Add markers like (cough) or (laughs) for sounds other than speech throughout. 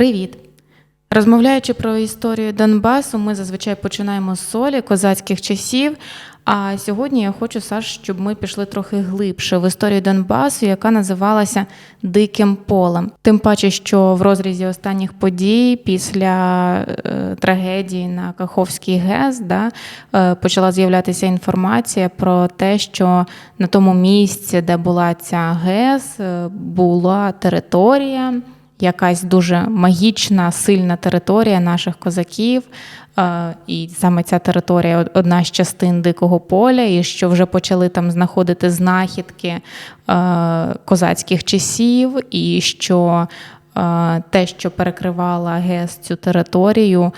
Привіт! Розмовляючи про історію Донбасу, ми зазвичай починаємо з солі козацьких часів. А сьогодні я хочу, Саш, щоб ми пішли трохи глибше в історію Донбасу, яка називалася Диким полем. Тим паче, що в розрізі останніх подій після е, трагедії на Каховський ГЕС да, е, почала з'являтися інформація про те, що на тому місці, де була ця ГЕС, е, була територія якась дуже магічна, сильна територія наших козаків. Е, І саме ця територія одна з частин дикого поля, і що вже почали там знаходити знахідки е, козацьких часів, і що те, що перекривала ГЕС цю територію,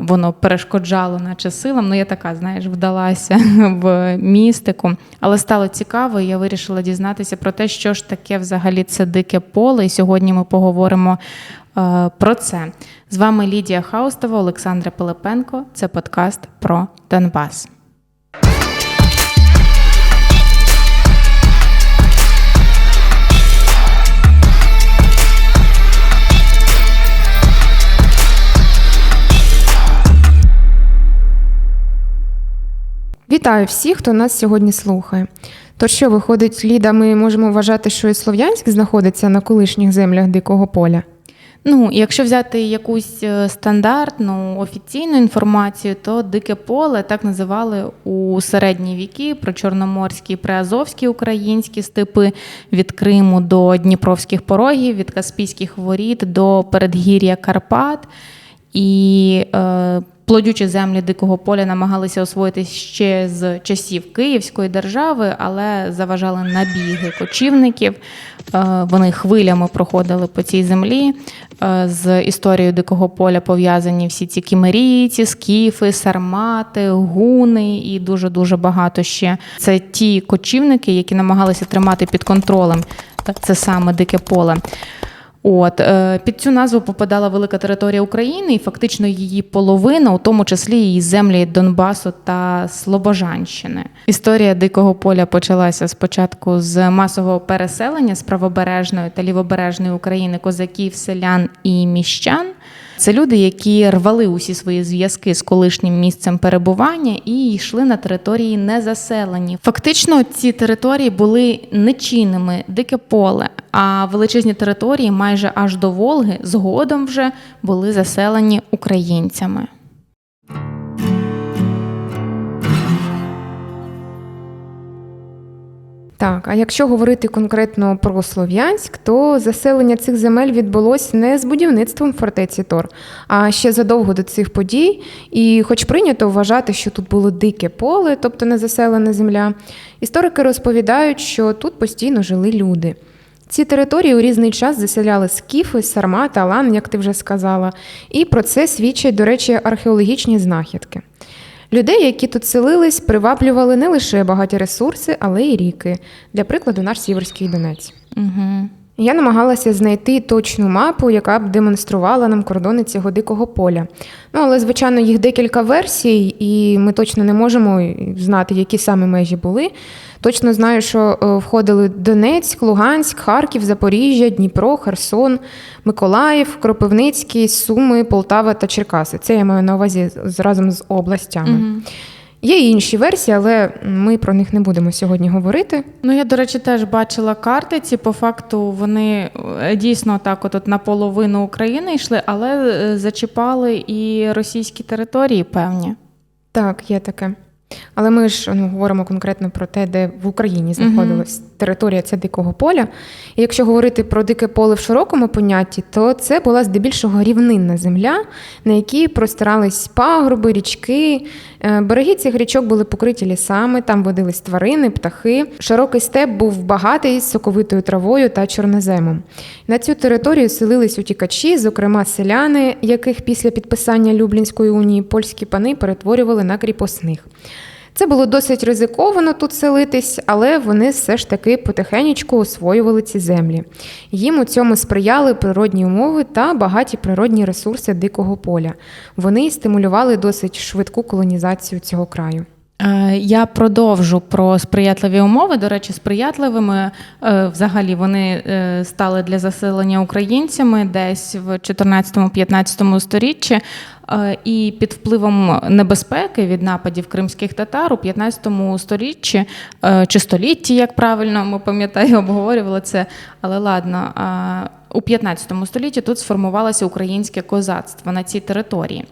воно перешкоджало, наче силам. Ну, я така, знаєш, вдалася (laughs) в містику. Але стало цікаво, і я вирішила дізнатися про те, що ж таке взагалі це дике поле. І сьогодні ми поговоримо про це. З вами Лідія Хаустова, Олександра Пилипенко. Це подкаст про Донбас. Вітаю всіх, хто нас сьогодні слухає. То що виходить, Ліда, ми можемо вважати, що і Слов'янськ знаходиться на колишніх землях дикого поля. Ну, якщо взяти якусь е, стандартну офіційну інформацію, то дике поле так називали у середні віки про чорноморські, приазовські українські степи від Криму до Дніпровських порогів, від Каспійських воріт до передгір'я Карпат. І е, плодючі землі дикого поля намагалися освоїти ще з часів Київської держави, але заважали набіги кочівників. Е, вони хвилями проходили по цій землі. Е, з історією дикого поля пов'язані всі ці кімерійці, скіфи, сармати, гуни і дуже дуже багато ще. Це ті кочівники, які намагалися тримати під контролем це саме дике поле. От е, під цю назву попадала велика територія України, і фактично її половина, у тому числі її землі Донбасу та Слобожанщини. Історія дикого поля почалася спочатку з масового переселення з правобережної та лівобережної України козаків, селян і міщан. Це люди, які рвали усі свої зв'язки з колишнім місцем перебування і йшли на території незаселені. Фактично, ці території були нечинними, дике поле, а величезні території, майже аж до Волги, згодом вже були заселені українцями. Так, а якщо говорити конкретно про Слов'янськ, то заселення цих земель відбулось не з будівництвом фортеці Тор, а ще задовго до цих подій. І, хоч прийнято вважати, що тут було дике поле, тобто незаселена земля, історики розповідають, що тут постійно жили люди. Ці території у різний час заселяли скіфи, сарма, талан, як ти вже сказала, і про це свідчать, до речі, археологічні знахідки. Людей, які тут селились, приваблювали не лише багаті ресурси, але й ріки. Для прикладу, наш Сіверський Донець. Угу. Я намагалася знайти точну мапу, яка б демонструвала нам кордони цього дикого поля. Ну, але, звичайно, їх декілька версій, і ми точно не можемо знати, які саме межі були. Точно знаю, що е, входили Донецьк, Луганськ, Харків, Запоріжжя, Дніпро, Херсон, Миколаїв, Кропивницький, Суми, Полтава та Черкаси. Це я маю на увазі разом з областями. Угу. Є і інші версії, але ми про них не будемо сьогодні говорити. Ну, я, до речі, теж бачила карти. Ці по факту вони е, дійсно так, от наполовину України йшли, але е, зачіпали і російські території певні. Так, є таке. Але ми ж ну, говоримо конкретно про те, де в Україні знаходилась uh-huh. територія це дикого поля. І якщо говорити про дике поле в широкому понятті, то це була здебільшого рівнинна земля, на якій простирались пагорби, річки. Е, береги цих річок були покриті лісами, там водились тварини, птахи. Широкий степ був багатий з соковитою травою та чорноземом. На цю територію селились утікачі, зокрема селяни, яких після підписання Люблінської унії польські пани перетворювали на кріпосних. Це було досить ризиковано тут селитись, але вони все ж таки потихеньку освоювали ці землі. Їм у цьому сприяли природні умови та багаті природні ресурси дикого поля. Вони стимулювали досить швидку колонізацію цього краю. Е, Я продовжу про сприятливі умови. До речі, сприятливими е, взагалі вони е, стали для заселення українцями десь в 14-15 сторіччі. Е, І під впливом небезпеки від нападів кримських татар у 15 сторіччі е, чи столітті, як правильно ми пам'ятаю, (laughs) обговорювали це. Але ладно, у 15 столітті тут сформувалося українське козацтво на цій території.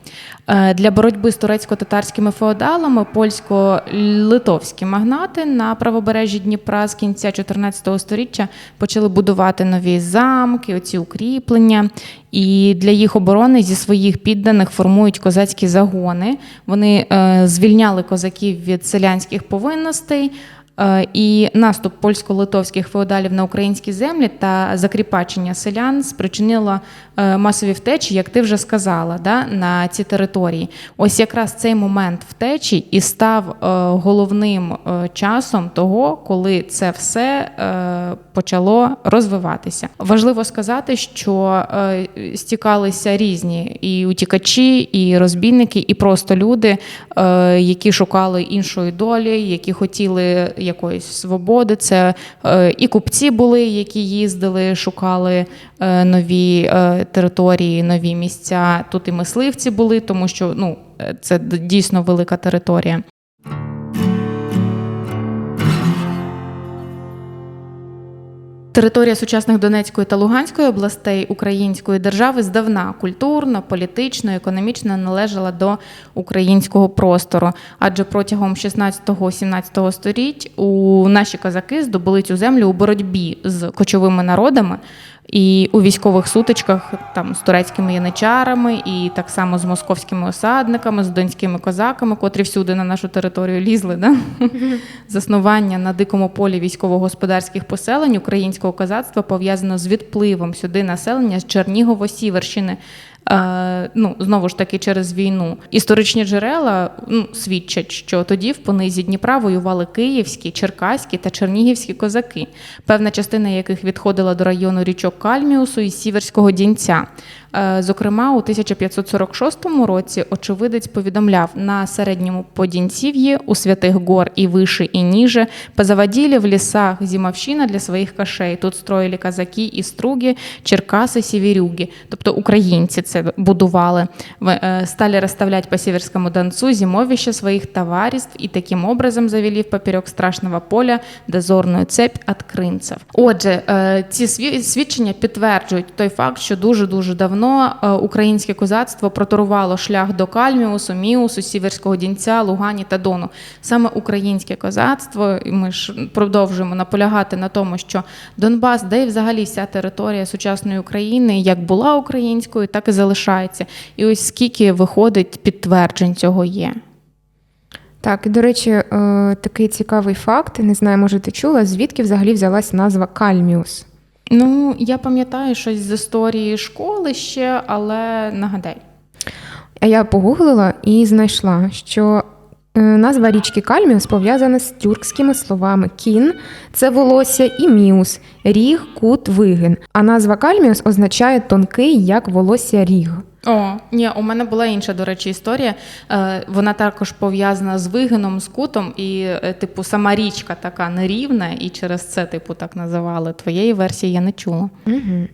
Е, Для боротьби з турецько-татарськими феодалами польсько-литовські магнати на правобережжі Дніпра з кінця 14 століття почали будувати нові замки, оці укріплення. І для їх оборони зі своїх підданих формують козацькі загони. Вони е, звільняли козаків від селянських повинностей. Е, І наступ польсько-литовських феодалів на українські землі та закріпачення селян спричинило е, масові втечі, як ти вже сказала, да, на ці території. Ось якраз цей момент втечі і став головним часом того, коли це все почало розвиватися. Важливо сказати, що е, стікалися різні і утікачі, і розбійники, і просто люди, е, які шукали іншої долі, які хотіли якоїсь свободи. Це е, і купці були, які їздили, шукали нові території, нові місця. Тут і мисливці були, тому що ну, це дійсно велика територія. Територія сучасних Донецької та Луганської областей Української держави здавна культурно, політично, економічно належала до українського простору. Адже протягом 16-17 століть у наші козаки здобули цю землю у боротьбі з кочовими народами. І у військових сутичках там з турецькими яничарами, і так само з московськими осадниками, з донськими козаками, котрі всюди на нашу територію лізли. Да? Заснування на дикому полі військово-господарських поселень українського козацтва пов'язано з відпливом сюди населення з Чернігово-Сіверщини. Е, ну, знову ж таки, через війну. Історичні джерела ну, свідчать, що тоді в понизі Дніпра воювали київські, черкаські та чернігівські козаки, певна частина яких відходила до району річок Кальміусу і Сіверського Дінця. Е, Зокрема, у 1546 році очевидець повідомляв на середньому Подінців'ї у Святих Гор і вище, і ніже позаводили в лісах зимовщина для своїх кашей. Тут строїли казаки і струги, черкаси, сіверюги, тобто українці це будували. Е, Стали розставлять по Сіверському Донцу зимовище своїх товариств і таким образом завели в поперек страшного поля дозорну цепь від кринцев. Отже, е, ці свідчення підтверджують той факт, що дуже-дуже давно е, українське козацтво проторувало шлях до Кальміусу, Міусу, Сіверського Дінця, Лугані та Дону. Саме українське козацтво, і ми ж продовжуємо наполягати на тому, що Донбас, де і взагалі вся територія сучасної України, як була українською, так і залишається. І ось скільки виходить підтверджень цього є. Так, і до речі, е, такий цікавий факт. Не знаю, може, ти чула, звідки взагалі взялась назва Кальміус? Ну, я пам'ятаю щось з історії школи ще, але нагадай. А я погуглила і знайшла, що е, назва річки Кальміус пов'язана з тюркськими словами кін це волосся і міус ріг, кут, вигин. А назва Кальміус означає тонкий, як волосся ріг. О, ні, у мене була інша, до речі, історія. Е, вона також пов'язана з вигином, з кутом, і, е, типу, сама річка така нерівна, і через це, типу, так називали. Твоєї версії я не чула. Угу.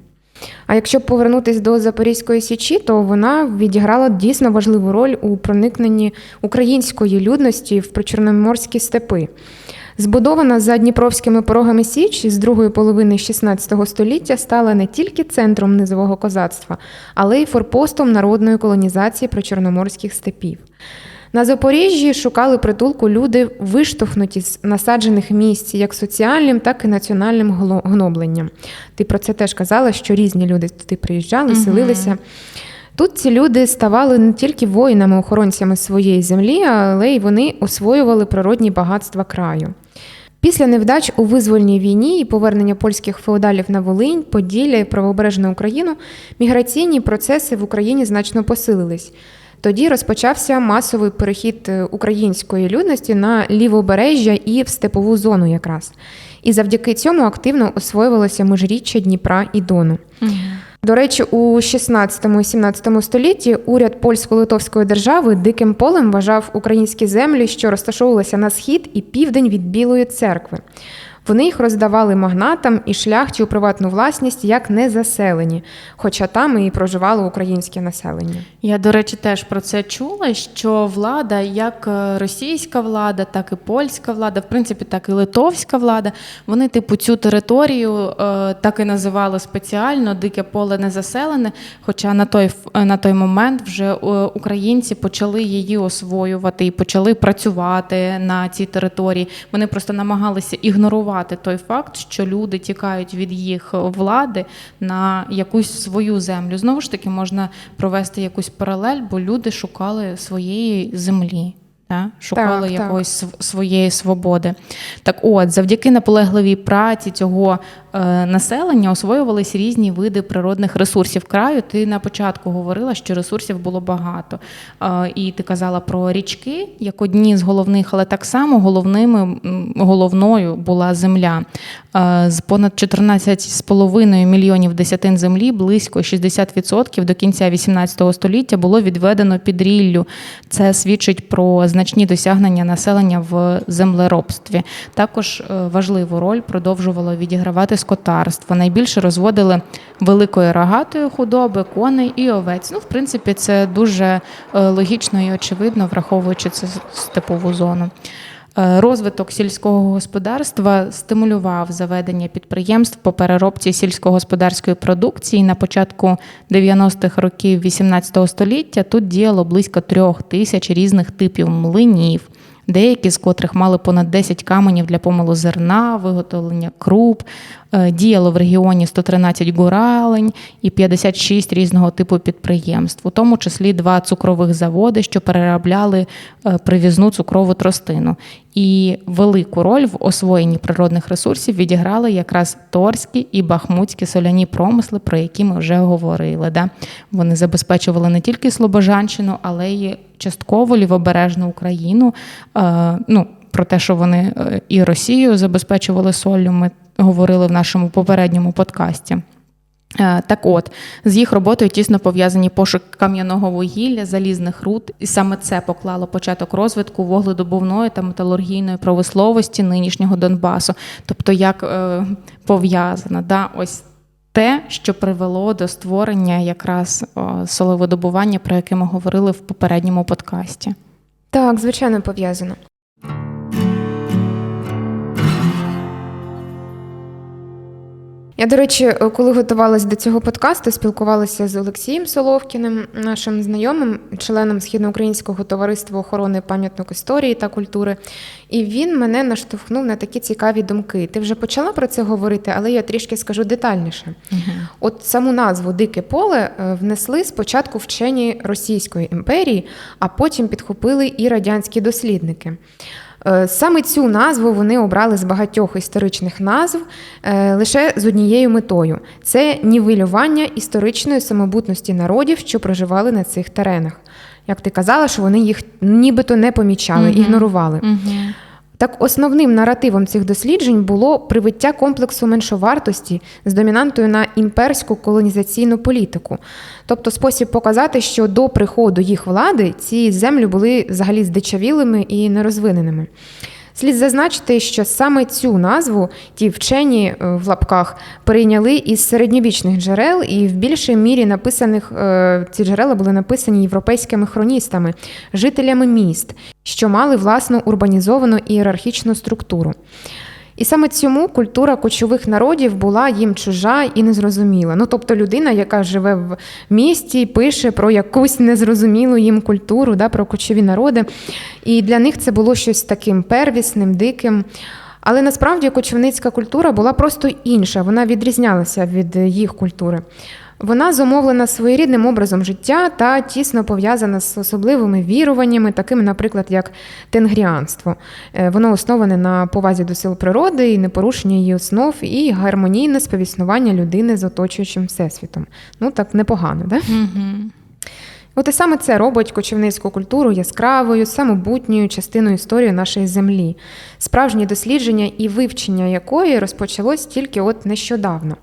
А якщо повернутися до Запорізької січі, то вона відіграла дійсно важливу роль у проникненні української людності в причорноморські степи. Збудована за Дніпровськими порогами Січ з другої половини XVI століття стала не тільки центром низового козацтва, але й форпостом народної колонізації причорноморських степів. На Запоріжжі шукали притулку люди, виштовхнуті з насаджених місць як соціальним, так і національним гнобленням. Ти про це теж казала, що різні люди туди приїжджали, селилися. Тут ці люди ставали не тільки воїнами-охоронцями своєї землі, але й вони освоювали природні багатства краю. Після невдач у визвольній війні і повернення польських феодалів на Волинь, Поділля і правобережну Україну, міграційні процеси в Україні значно посилились. Тоді розпочався масовий перехід е, української людності на лівобережжя і в степову зону якраз. І завдяки цьому активно освоювалося межріччя Дніпра і Дону. До речі, у 16-17 столітті уряд польсько-литовської держави диким полем вважав українські землі, що розташовувалися на схід і південь від Білої церкви. Вони їх роздавали магнатам і шляхті у приватну власність як незаселені, хоча там і проживало українське населення. Я, до речі, теж про це чула, що влада, як е, російська влада, так і польська влада, в принципі, так і литовська влада, вони, типу, цю територію е, так і називали спеціально дике поле незаселене. Хоча на той, е, на той момент вже українці почали її освоювати і почали працювати на цій території. Вони просто намагалися ігнорувати той факт, що люди тікають від їх влади на якусь свою землю. Знову ж таки, можна провести якусь паралель, бо люди шукали своєї землі. та, Шукали Так, якоїсь так. своєї свободи. Так от, завдяки наполегливій праці цього населення освоювались різні види природних ресурсів краю. Ти на початку говорила, що ресурсів було багато. Е, і ти казала про річки як одні з головних, але так само головними, головною була земля. Е, з понад 14,5 мільйонів десятин землі, близько 60% до кінця 18 століття було відведено під ріллю. Це свідчить про значні досягнення населення в землеробстві. Також е, важливу роль продовжувало відігравати скотарство. Найбільше розводили великої рогатої худоби, коней і овець. Ну, в принципі, це дуже е, логічно і очевидно, враховуючи це степову зону. Е, Розвиток сільського господарства стимулював заведення підприємств по переробці сільськогосподарської продукції. На початку 90-х років 18 століття тут діяло близько трьох тисяч різних типів млинів, деякі з котрих мали понад 10 каменів для помилу зерна, виготовлення круп. Е, Діяло в регіоні 113 гуралень і 56 різного типу підприємств, у тому числі два цукрових заводи, що переробляли е, привізну цукрову тростину. І велику роль в освоєнні природних ресурсів відіграли якраз торські і бахмутські соляні промисли, про які ми вже говорили. Да? Вони забезпечували не тільки Слобожанщину, але й частково лівобережну Україну. Е, ну, про те, що вони е, і Росію забезпечували солью, ми говорили в нашому попередньому подкасті. Е, Так от, з їх роботою тісно пов'язані пошук кам'яного вугілля, залізних руд, і саме це поклало початок розвитку вугледобувної та металургійної промисловості нинішнього Донбасу. Тобто, як е, пов'язано, да, ось те, що привело до створення якраз о, соловидобування, про яке ми говорили в попередньому подкасті. Так, звичайно, пов'язано. Я, до речі, коли готувалась до цього подкасту, спілкувалася з Олексієм Соловкіним, нашим знайомим, членом Східноукраїнського товариства охорони пам'яток історії та культури. І він мене наштовхнув на такі цікаві думки. Ти вже почала про це говорити, але я трішки скажу детальніше. От саму назву Дике поле е, внесли спочатку вчені Російської імперії, а потім підхопили і радянські дослідники. Е, Саме цю назву вони обрали з багатьох історичних назв е, лише з однією метою це нівелювання історичної самобутності народів, що проживали на цих теренах. Як ти казала, що вони їх нібито не помічали, Мгм. ігнорували. Угу. Так, основним наративом цих досліджень було привиття комплексу меншовартості з домінантою на імперську колонізаційну політику, тобто спосіб показати, що до приходу їх влади ці землі були взагалі здичавілими і нерозвиненими. Слід зазначити, що саме цю назву ті вчені е, в лапках прийняли із середньовічних джерел, і в більшій мірі написаних е, ці джерела були написані європейськими хроністами, жителями міст, що мали власну урбанізовану ієрархічну структуру. І саме цьому культура кочових народів була їм чужа і незрозуміла. Ну, тобто людина, яка живе в місті, пише про якусь незрозумілу їм культуру, да, про кочові народи. І для них це було щось таким первісним, диким. Але насправді кочівницька культура була просто інша, вона відрізнялася від їх культури. Вона зумовлена своєрідним образом життя та тісно пов'язана з особливими віруваннями, такими, наприклад, як тенгріанство. Е, Воно основане на повазі до сил природи і непорушення її основ, і гармонійне сповіснування людини з оточуючим всесвітом. Ну так непогано, да? Угу. От і саме це робить кочівницьку культуру яскравою, самобутньою частиною історії нашої землі, справжнє дослідження і вивчення якої розпочалось тільки от нещодавно.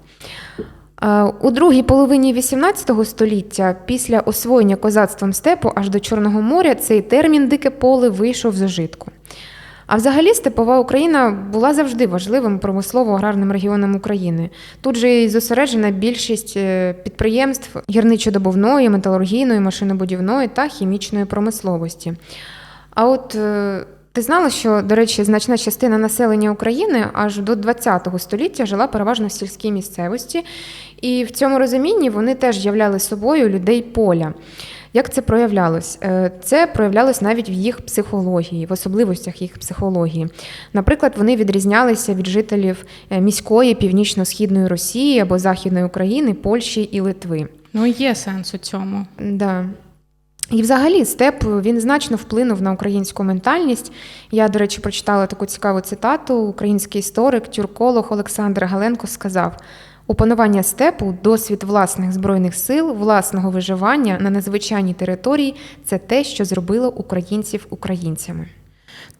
Е, У другій половині XVIII століття, після освоєння козацтвом степу аж до Чорного моря, цей термін дике поле вийшов з ужитку. А взагалі степова Україна була завжди важливим промислово-аграрним регіоном України. Тут же і зосереджена більшість е, підприємств гірничо-добувної, металургійної, машинобудівної та хімічної промисловості. А от е, ти знала, що, до речі, значна частина населення України аж до ХХ століття жила переважно в сільській місцевості, і в цьому розумінні вони теж являли собою людей поля. Як це проявлялось? Е, Це проявлялось навіть в їх психології, в особливостях їх психології. Наприклад, вони відрізнялися від жителів е, міської північно-східної Росії або Західної України, Польщі і Литви. Ну, є сенс у цьому. Да. І взагалі степ він значно вплинув на українську ментальність. Я, до речі, прочитала таку цікаву цитату. Український історик, тюрколог Олександр Галенко сказав: опанування степу, досвід власних збройних сил, власного виживання на незвичайній території це те, що зробило українців українцями.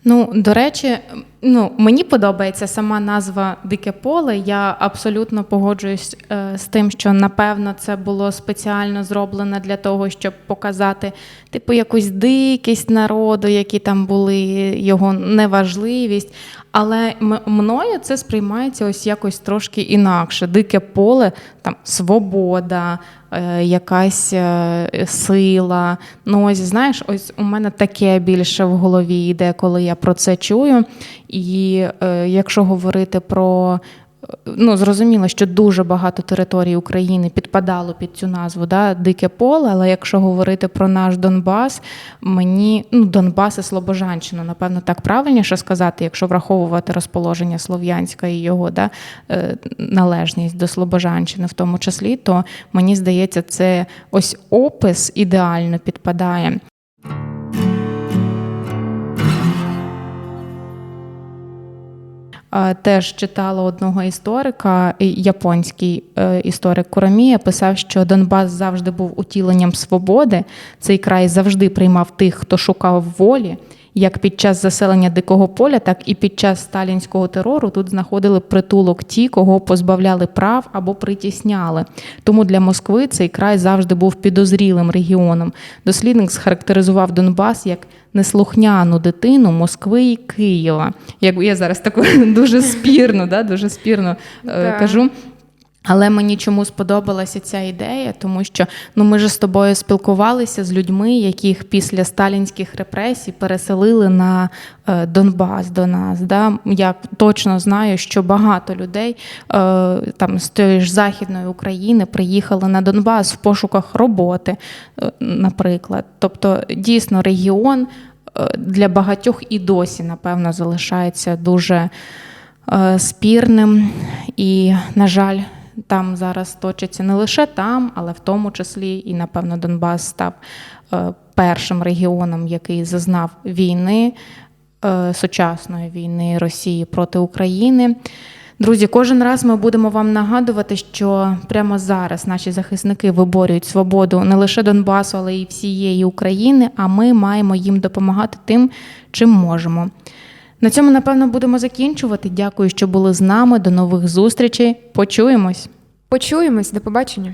Ну, до речі, ну мені подобається сама назва Дике поле. Я абсолютно погоджуюсь е, з тим, що напевно це було спеціально зроблено для того, щоб показати типу якусь дикість народу, які там були, його неважливість. Але мною це сприймається ось якось трошки інакше. Дике поле, там свобода, е, якась е, сила. Ну, ось знаєш, ось у мене таке більше в голові йде, коли я про це чую. І е, якщо говорити про. Ну, зрозуміло, що дуже багато територій України підпадало під цю назву да, Дике поле. Але якщо говорити про наш Донбас, мені ну, Донбас і Слобожанщина, напевно, так правильніше сказати, якщо враховувати розположення Слов'янська і його да, е, належність до Слобожанщини, в тому числі, то мені здається, це ось опис ідеально підпадає. Теж читала одного історика, японський е, історик Курамія, писав, що Донбас завжди був утіленням свободи. Цей край завжди приймав тих, хто шукав волі. Як під час заселення дикого поля, так і під час сталінського терору тут знаходили притулок ті, кого позбавляли прав або притісняли. Тому для Москви цей край завжди був підозрілим регіоном. Дослідник схарактеризував Донбас як неслухняну дитину Москви і Києва. Як я зараз таку (laughs) дуже спірно, да, дуже спірно е, кажу. Але мені чому сподобалася ця ідея, тому що ну ми ж з тобою спілкувалися з людьми, яких після сталінських репресій переселили на е, Донбас до нас. Да? Я точно знаю, що багато людей е, там з тієї ж західної України приїхали на Донбас в пошуках роботи, е, наприклад. Тобто, дійсно, регіон е, для багатьох і досі, напевно, залишається дуже е, спірним. І, на жаль, там зараз точиться не лише там, але в тому числі і, напевно, Донбас став е, першим регіоном, який зазнав війни, е, сучасної війни Росії проти України. Друзі, кожен раз ми будемо вам нагадувати, що прямо зараз наші захисники виборюють свободу не лише Донбасу, але й всієї України. А ми маємо їм допомагати тим, чим можемо. На цьому, напевно, будемо закінчувати. Дякую, що були з нами. До нових зустрічей. Почуємось. Почуємось, до побачення.